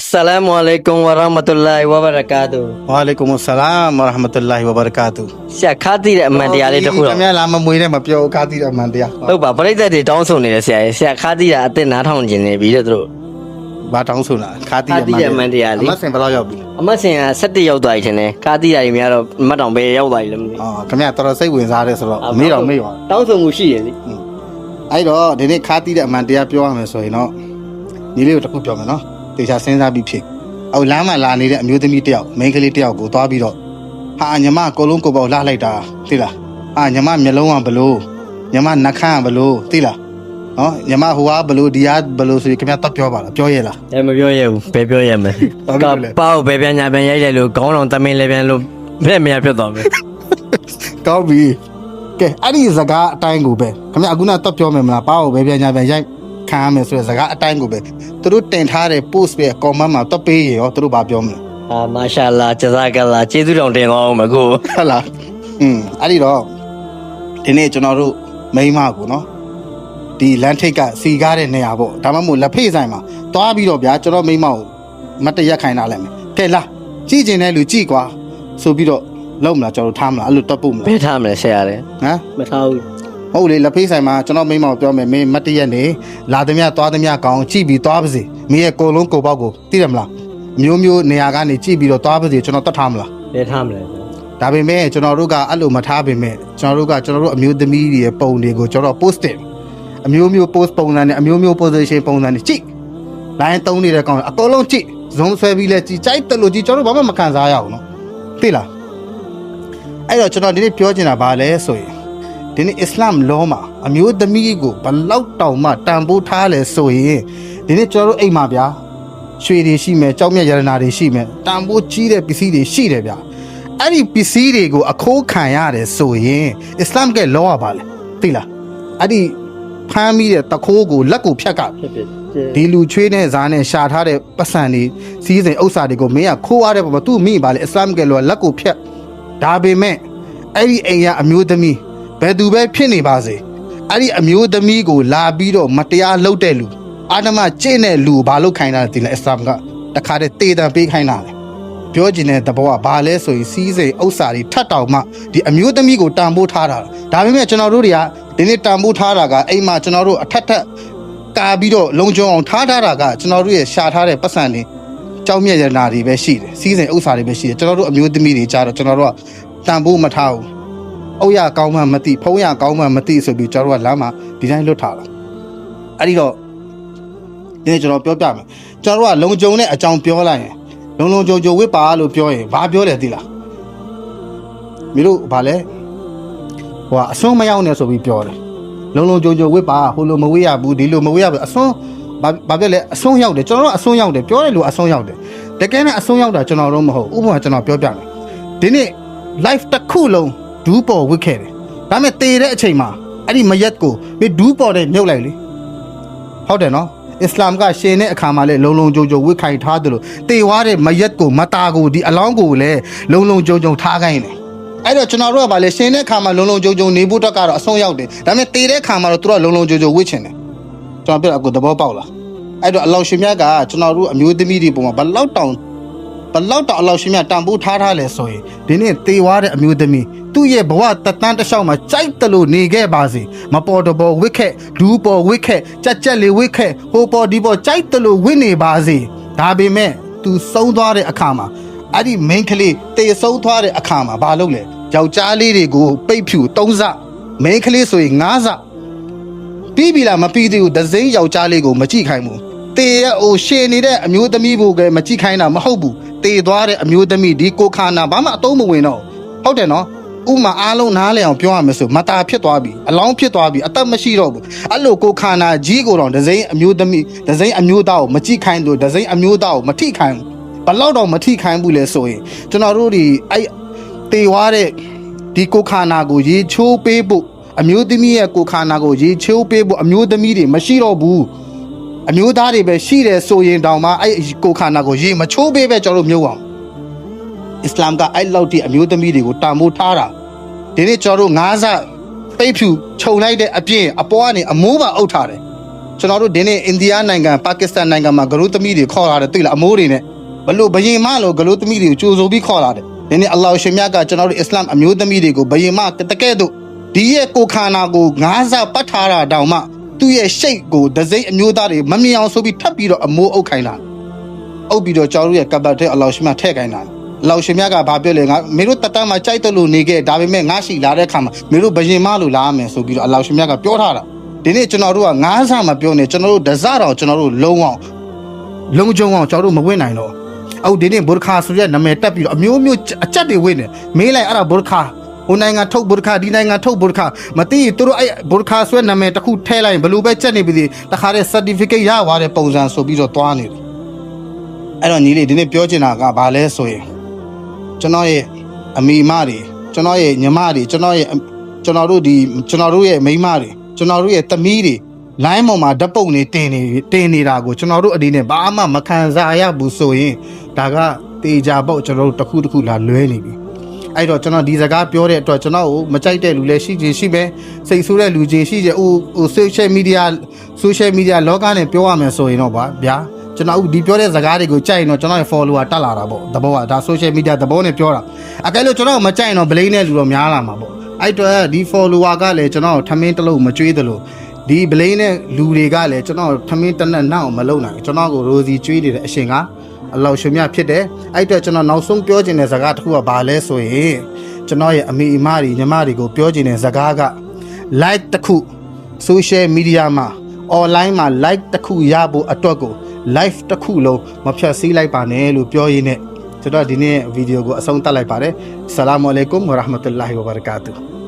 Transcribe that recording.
အစလာမုအလိုင်ကွမ်ဝရဟမတုလာဟီဝဘရကာတူဝါအလိုင်ကွမ်ဆလာမ်ဝရဟမတုလာဟီဝဘရကာတူဆရာခါတိတဲ့အမှန်တရားလေးတစ်ခုခတော့မရလာမမွေးနဲ့မပြောခါတိတဲ့အမှန်တရားဟုတ်ပါပြိတ္တတွေတောင်းဆိုနေတယ်ဆရာရဲ့ဆရာခါတိတာအစ်စ်နားထောင်ခြင်းနေပြီတဲ့သူတို့ ဘာတောင်းဆိုတာခါတိခါတိတဲ့အမှန်တရားလေအမဆင်ဘယ်လောက်ရောက်ပြီအမတ်စင်က17ရောက်သွားပြီထင်တယ်ခါတိတာကြီးများတော့မတ်တောင်ပဲရောက်သွားပြီလည်းမသိအော်ခမရတော်တော်စိတ်ဝင်စားတယ်ဆိုတော့မေးတော့မေးပါတောင်းဆိုမှုရှိရလေ အဲ့တော့ဒီနေ့ခါတိတဲ့အမှန်တရားပြောရမယ်ဆိုရင်တော့ညီလေးကိုတစ်ခုပြောမယ်နော် တေချာစဉ်းစားပြီးဖြစ်အော်လမ်းမှာလာနေတဲ့အမျိုးသမီးတယောက်မိန်းကလေးတယောက်ကိုသွားပြီးတော့ဟာညီမကိုလုံးကိုပေါက်လှလိုက်တာသိလားဟာညီမမျက်လုံးကဘလို့ညီမနှာခမ်းကဘလို့သိလားနော်ညီမဟိုကဘလို့ဒီကဘလို့ဆိုရင်ခင်ဗျာတော့ပြောပါလားပြောရဲလားအဲမပြောရဘူးဘယ်ပြောရမလဲဘာပြောလဲပေါ့ဘယ်ပြန်ညာပြန်ရိုက်တယ်လို့ခေါင်းတော်တမင်းလည်းပြန်လို့ဘယ်မရဖြစ်သွားမယ်ကောင်းပြီကဲအဲ့ဒီစကားအတိုင်းကိုပဲခင်ဗျာအခုနတော့ပြောမယ်မလားပါအောင်ပဲပြန်ညာပြန်ရိုက် ခံရမယ်ဆိုတဲ့စကားအတိုင်းကိုပဲသူတို့တင်ထားတဲ့ post ပဲ comment မှာတော့ပေးရရောသူတို့ဘာပြောမလဲအာမာရှာလာဂျဇာကလာကျေးဇူးတော်တင်သွားအောင်မကိုဟုတ်လားอืมအဲ့ဒီတော့ဒီနေ့ကျွန်တော်တို့မိန်းမကိုနော်ဒီလမ်းထိပ်ကစီကားတဲ့နေရာပေါ့ဒါမှမဟုတ်လက်ဖေးဆိုင်မှာတွားပြီးတော့ဗျာကျွန်တော်မိန်းမကိုမတ်တရက်ခိုင်းထားလိုက်မယ်ကဲလာကြည့်ကျင်တဲ့လူကြည့်ကွာဆိုပြီးတော့လုံးမလားကျွန်တော်တို့ထားမလားအဲ့လိုတွတ်ပို့မဘလားယ်ထားမလဲဆရာလေဟမ်မထားဘူး ဟုတ်လေလက်ဖေးဆိုင်မှာကျွန်တော်မိန်းမကိုပြောမယ်မင်းမတ်တရက်နေလာသမျှသွားသမျှကောင်းကြည့်ပြီးသွားပါစေမင်းရဲ့ကိုယ်လုံးကိုယ်ပေါက်ကိုသိတယ်မလားမျိုးမျိုးနေရာကနေကြည့်ပြီးတော့သွားပါစေကျွန်တော်တတ်ထားမလားဘယ်ထားမလဲဒါပေမဲ့ကျွန်တော်တို့ကအဲ့လိုမထားပေမဲ့ကျွန်တော်တို့ကကျွန်တော်တို့အမျိုးသမီးတွေရဲ့ပုံတွေကိုကျွန်တော် post တယ်အမျိုးမျိုး post ပုံစံနဲ့အမျိုးမျိုး position ပုံစံနဲ့ကြည့် line သုံးနေတဲ့ကောင်အကုန်လုံးကြည့် zoom ဆွဲပြီးလဲကြည့်ကြိုက်တယ်လို့ကြည့်ကျွန်တော်တို့ဘာမှမခံစားရအောင်နော်သိလားအဲ့တော့ကျွန်တော်ဒီနေ့ပြောချင်တာဘာလဲဆိုရင် ဒီနေ့အစ္စလာမ်လောမှာအမျိုးသမီးကိုဘလောက်တောင်မှတန်ဖိုးထားလဲဆိုရင်ဒီနေ့ကျွန်တော်တို့အိမ်မှာဗျာရွှေတွေရှိမယ်ကြောက်မြတ်ရတနာတွေရှိမယ်တန်ဖိုးကြီးတဲ့ပစ္စည်းတွေရှိတယ်ဗျာအဲ့ဒီပစ္စည်းတွေကိုအခိုးခံရတယ်ဆိုရင်အစ္စလာမ်ကလောရပါလေသိလားအဲ့ဒီဖမ်းမိတဲ့တခိုးကိုလက်ကိုဖြတ်ကဖြစ်ဖြစ်ဒီလူချွေးနဲ့ဇားနဲ့ရှာထားတဲ့ပတ်စံတွေစီးစိမ်ဥစ္စာတွေကိုမင်းကခိုးရတဲ့ပုံမှာသူ့မိပါလေအစ္စလာမ်ကလောလက်ကိုဖြတ်ဒါပေမဲ့အဲ့ဒီအိမ်ကအမျိုးသမီး ဘယ်သူပဲဖြစ်နေပါစေအဲ့ဒီအမျိုးသမီးကိုလာပြီးတော့မတရားလုပ်တဲ့လူအာဓမကျင့်တဲ့လူဘာလို့ခိုင်းတာလဲဒီလေအစ္စလာမ်ကတခါတည်းတေးတံပေးခိုင်းတာလေပြောကျင်တဲ့သဘောကဘာလဲဆိုရင်စီးစိမ်ဥစ္စာတွေထတ်တောင်မှဒီအမျိုးသမီးကိုတန်ဖိုးထားတာဒါပေမဲ့ကျွန်တော်တို့တွေကဒီနေ့တန်ဖိုးထားတာကအိမ်မှာကျွန်တော်တို့အထက်ထက်ကာပြီးတော့လုံခြုံအောင်ထားထားတာကကျွန်တော်တို့ရဲ့ရှာထားတဲ့ပတ်စံတွေကြောက်မြက်ရနာတွေပဲရှိတယ်စီးစိမ်ဥစ္စာတွေပဲရှိတယ်ကျွန်တော်တို့အမျိုးသမီးတွေကြားတော့ကျွန်တော်တို့ကတန်ဖိုးမထားဘူး အုတ်ရကောင်းမှမသိဖုံးရကောင်းမှမသိဆိုပြီးကျွန်တော်တို့ကလမ်းမှာဒီတိုင်းလွတ်ထားတာအဲ့ဒီတော့ဒီနေ့ကျွန်တော်ပြောပြမယ်ကျွန်တော်တို့ကလုံခြုံတဲ့အကြောင်းပြောလိုက်ရင်လုံလုံကြုံကြုံဝစ်ပါလို့ပြောရင်ဘာပြောလဲသိလားမင်းတို့ဘာလဲဟိုကအစွန်းမရောက်နဲ့ဆိုပြီးပြောတယ်လုံလုံကြုံကြုံဝစ်ပါဟိုလိုမဝေးရဘူးဒီလိုမဝေးရဘူးအစွန်းဘာဘာပြောလဲအစွန်းရောက်တယ်ကျွန်တော်တို့အစွန်းရောက်တယ်ပြောတယ်လို့အစွန်းရောက်တယ်တကယ်နဲ့အစွန်းရောက်တာကျွန်တော်တို့မဟုတ်ဥပမာကျွန်တော်ပြောပြမယ်ဒီနေ့ live တစ်ခုလုံး ဒူးပေါ်ဝစ်ခဲ့တယ်ဒါပေမဲ့တေတဲ့အချိန်မှာအဲ့ဒီမရက်ကိုမင်းဒူးပေါ်တဲ့မြုပ်လိုက်လေဟုတ်တယ်နော်အစ္စလာမ်ကရှင်တဲ့အခါမှာလည်းလုံလုံကြုံကြုံဝစ်ခိုင်ထားတယ်လို့တေဝါတဲ့မရက်ကိုမတာကိုဒီအလောင်းကိုလည်းလုံလုံကြုံကြုံထားခိုင်းတယ်အဲ့တော့ကျွန်တော်တို့ကဗာလေရှင်တဲ့အခါမှာလုံလုံကြုံကြုံနေဖို့တော့ကတော့အဆုံးရောက်တယ်ဒါပေမဲ့တေတဲ့အခါမှာတော့သူတို့ကလုံလုံကြုံကြုံဝစ်ချင်တယ်ကျွန်တော်ပြောတာအခုသဘောပေါက်လားအဲ့တော့အလောင်းရှင်မြတ်ကကျွန်တော်တို့အမျိုးသမီးတွေပုံမှာဘလောက်တောင် ဘလောက်တောင်အလောင်းရှင်မြတ်တန်ဖိုးထားထားလဲဆိုရင်ဒီနေ့တေဝါတဲ့အမျိုးသမီးသူ့ရဲ့ဘဝတတန်းတစ်လျှောက်မှာကြိုက်တယ်လို့နေခဲ့ပါစေမပေါ်တပေါ်ဝစ်ခက်ဒူးပေါ်ဝစ်ခက်ကြက်ကြက်လေးဝစ်ခက်ဟိုပေါ်ဒီပေါ်ကြိုက်တယ်လို့ဝစ်နေပါစေဒါပေမဲ့ तू ဆုံးသွားတဲ့အခါမှာအဲ့ဒီ main ကလေးတေဆုံးသွားတဲ့အခါမှာဘာလုပ်လဲယောက်ျားလေးတွေကိုပိတ်ဖြူ၃စ main ကလေးဆိုရင်၅စပြီးပြီလားမပြီးသေးဘူးဒဇိန်းယောက်ျားလေးကိုမကြည့်ခိုင်းဘူးတေရဲ့ဟိုရှည်နေတဲ့အမျိုးသမီးဘိုကမကြည့်ခိုင်းတာမဟုတ်ဘူး တေသွားတဲ့အမျိုးသမီးဒီကိုခါနာဘာမှအသုံးမဝင်တော့ဘူးဟုတ်တယ်နော်ဥမာအားလုံးနားလည်အောင်ပြောရမယ်ဆိုမตาဖြစ်သွားပြီအလောင်းဖြစ်သွားပြီအသက်မရှိတော့ဘူးအဲ့လိုကိုခါနာကြီးကိုတော့ဒဇိန်းအမျိုးသမီးဒဇိန်းအမျိုးသားကိုမကြည့်ခိုင်းလို့ဒဇိန်းအမျိုးသားကိုမထိခိုင်းဘူးဘလောက်တော့မထိခိုင်းဘူးလဲဆိုရင်ကျွန်တော်တို့ဒီအဲ့တေသွားတဲ့ဒီကိုခါနာကိုရေချိုးပေးဖို့အမျိုးသမီးရဲ့ကိုယ်ခန္ဓာကိုရေချိုးပေးဖို့အမျိုးသမီးတွေမရှိတော့ဘူး အမျိုးသားတွေပဲရှိတယ်ဆိုရင်တောင်မှအဲ့ကိုယ်ခန္ဓာကိုရေမချိုးပေးပဲကျွန်တော်တို့မျိုးအောင်အစ္စလာမ်ကအဲ့လောက်တိအမျိုးသမီးတွေကိုတာမိုးထားတာဒီနေ့ကျွန်တော်တို့ငါးစပိတ်ဖြူခြုံလိုက်တဲ့အပြင်အပေါ်ကနေအမိုးပါအုပ်ထားတယ်ကျွန်တော်တို့ဒီနေ့အိန္ဒိယနိုင်ငံပါကစ္စတန်နိုင်ငံမှာဂရုသမီးတွေခေါ်လာတယ်တွေ့လားအမိုးတွေနဲ့ဘလို့ဘယင်မလို့ဂရုသမီးတွေကိုကြိုးဆိုပြီးခေါ်လာတယ်ဒီနေ့အလ္လာဟ်ရှင်မြတ်ကကျွန်တော်တို့အစ္စလာမ်အမျိုးသမီးတွေကိုဘယင်မတကယ်တော့ဒီရဲ့ကိုခန္ဓာကိုငါးစားပတ်ထားတာတောင်မှ သူ့ရဲ့ရှိတ်ကိုဒစိမ့်အမျိုးသားတွေမမြင်အောင်ဆိုပြီးထပ်ပြီးတော့အမိုးအုပ်ခိုင်းတာအုပ်ပြီးတော့ကျွန်တော်တို့ရဲ့ကပတ်တဲ့အလ္လာဟ်ရှင်မြတ်ထည့်ခိုင်းတာအလ္လာဟ်ရှင်မြတ်ကဘာပြောလဲငါမင်းတို့တတ်တမ်းမှာကြိုက်တယ်လို့နေခဲ့ဒါပေမဲ့ငါရှိလာတဲ့ခါမှာမင်းတို့ဘယင်မလို့လာမယ်ဆိုပြီးတော့အလ္လာဟ်ရှင်မြတ်ကပြောထားတာဒီနေ့ကျွန်တော်တို့ကငါးဆမပြောနေကျွန်တော်တို့ဒဇတော်ကျွန်တော်တို့လုံးအောင်လုံးကျုံအောင်ကျွန်တော်တို့မဝင်နိုင်တော့အခုဒီနေ့ဘူရခါဆိုတဲ့နာမည်တက်ပြီးတော့အမျိုးမျိုးအကြက်တွေဝင်နေမေးလိုက်အဲ့ဒါဘူရခါ ဟိုနိုင်ငံထုတ်ဘူရခါဒီနိုင်ငံထုတ်ဘူရခါမသိရင်သူတို့အဲ့ဘူရခါဆိုတဲ့နာမည်တစ်ခုထည့်လိုက်ရင်ဘယ်လိုပဲကြက်နေပြီဒီတခါတဲ့ certificate ရသွားတဲ့ပုံစံဆိုပြီးတော့တွားနေတယ်အဲ့တော့ညီလေးဒီနေ့ပြောချင်တာကဘာလဲဆိုရင်ကျွန်တော်ရဲ့အမိမတွေကျွန်တော်ရဲ့ညီမတွေကျွန်တော်ရဲ့ကျွန်တော်တို့ဒီကျွန်တော်တို့ရဲ့မိန်းမတွေကျွန်တော်တို့ရဲ့သမီးတွေလိုင်းပေါ်မှာဓာတ်ပုံတွေတင်နေတင်နေတာကိုကျွန်တော်တို့အနေနဲ့ဘာမှမခံစားရဘူးဆိုရင်ဒါကတေချာပေါ့ကျွန်တော်တို့တစ်ခုတစ်ခုလာလွဲနေပြီ အဲ့တော့ကျွန်တော်ဒီစကားပြောတဲ့အတွက်ကျွန်တော်ကိုမကြိုက်တဲ့လူလည်းရှိချင်းရှိပဲစိတ်ဆိုးတဲ့လူချင်းရှိကြဟိုဟို social media social media လောကနဲ့ပြောရမယ်ဆိုရင်တော့ဗာဗျာကျွန်တော်ဒီပြောတဲ့စကားတွေကိုကြိုက်ရင်တော့ကျွန်တော်ရဲ့ follower တက်လာတာပေါ့သဘောကဒါ social media သဘောနဲ့ပြောတာအကယ်လို့ကျွန်တော်မကြိုက်ရင်တော့ blame တဲ့လူတော့များလာမှာပေါ့အဲ့တော့ဒီ follower ကလည်းကျွန်တော်ထမင်းတစ်လုံးမကြွေးသလိုဒီ blame တဲ့လူတွေကလည်းကျွန်တော်ထမင်းတစ်နက်နောက်မလုပ်နိုင်ဘူးကျွန်တော်ကို rosy ကြွေးနေတဲ့အရှင်က အလောက်ရှင်မြဖြစ်တယ်အဲ့တော့ကျွန်တော်နောက်ဆုံးပြောချင်တဲ့စကားတစ်ခုကဘာလဲဆိုရင်ကျွန်တော်ရဲ့အမေအမတွေညီမတွေကိုပြောချင်တဲ့စကားက like တစ်ခု social media မှာ online မှာ like တစ်ခုရဖို့အတွက်ကို live တစ်ခုလုံးမဖြတ်စည်းလိုက်ပါနဲ့လို့ပြောရင်းနဲ့ကျွန်တော်ဒီနေ့ဗီဒီယိုကိုအဆုံးသတ်လိုက်ပါတယ်ဆလာမအလိုင်ကွမ်ဝရဟမတုလာဟီဝဘရကာတူ